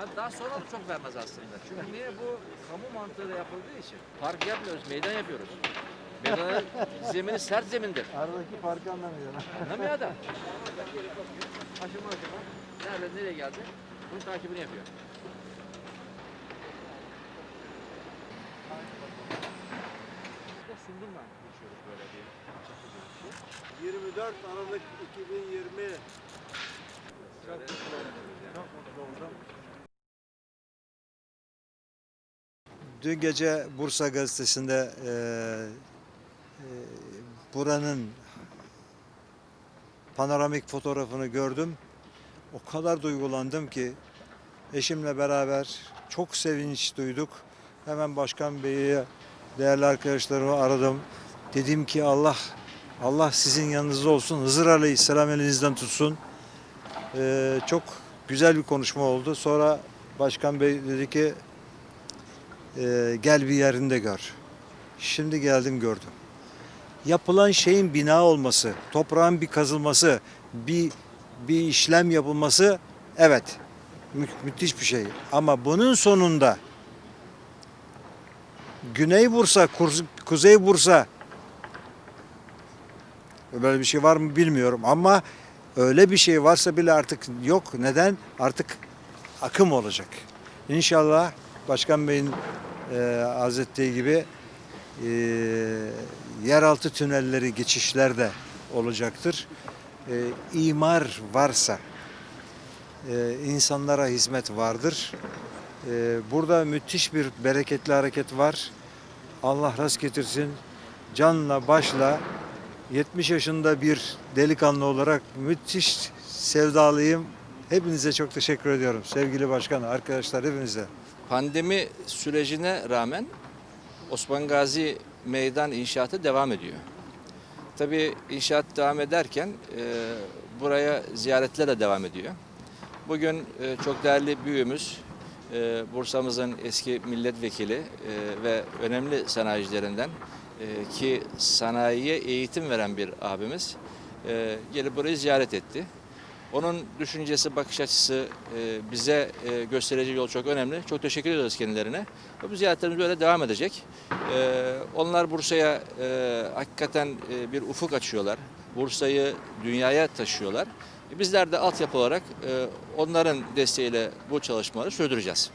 Ha, daha sonra da çok vermez aslında. Çünkü niye bu kamu mantığıyla yapıldığı için park yapmıyoruz, meydan yapıyoruz. Meydanın zemini sert zemindir. Aradaki farkı anlamıyorum. Anlamıyor adam. Aşama aşama nerede nereye geldi bunun takibini yapıyor. Sundurma geçiyoruz böyle bir çapı bir şey. 24 Aralık 2020. Şöyle Çok mutlu Dün gece Bursa Gazetesi'nde e, e, buranın panoramik fotoğrafını gördüm. O kadar duygulandım ki eşimle beraber çok sevinç duyduk. Hemen Başkan Bey'i, değerli arkadaşlarımı aradım. Dedim ki Allah Allah sizin yanınızda olsun. Hızır Aleyhisselam elinizden tutsun. E, çok güzel bir konuşma oldu. Sonra Başkan Bey dedi ki ee, gel bir yerinde gör. Şimdi geldim gördüm. Yapılan şeyin bina olması, toprağın bir kazılması, bir bir işlem yapılması evet mü- müthiş bir şey. Ama bunun sonunda Güney Bursa, Kuzey Bursa böyle bir şey var mı bilmiyorum ama öyle bir şey varsa bile artık yok. Neden? Artık akım olacak. İnşallah Başkan Bey'in e, arz gibi e, yeraltı tünelleri geçişler de olacaktır. E, imar varsa e, insanlara hizmet vardır. E, burada müthiş bir bereketli hareket var. Allah rast getirsin. Canla başla 70 yaşında bir delikanlı olarak müthiş sevdalıyım. Hepinize çok teşekkür ediyorum. Sevgili başkan, arkadaşlar hepinize. Pandemi sürecine rağmen Osman Gazi meydan inşaatı devam ediyor. Tabii inşaat devam ederken e, buraya ziyaretler de devam ediyor. Bugün e, çok değerli büyüğümüz, e, Bursa'mızın eski milletvekili e, ve önemli sanayicilerinden e, ki sanayiye eğitim veren bir abimiz e, gelip burayı ziyaret etti. Onun düşüncesi, bakış açısı e, bize e, göstereceği yol çok önemli. Çok teşekkür ediyoruz kendilerine. Bu ziyaretlerimiz böyle devam edecek. E, onlar Bursa'ya hakikaten bir ufuk açıyorlar. Bursa'yı dünyaya taşıyorlar. Bizler de altyapı olarak onların desteğiyle bu çalışmaları sürdüreceğiz.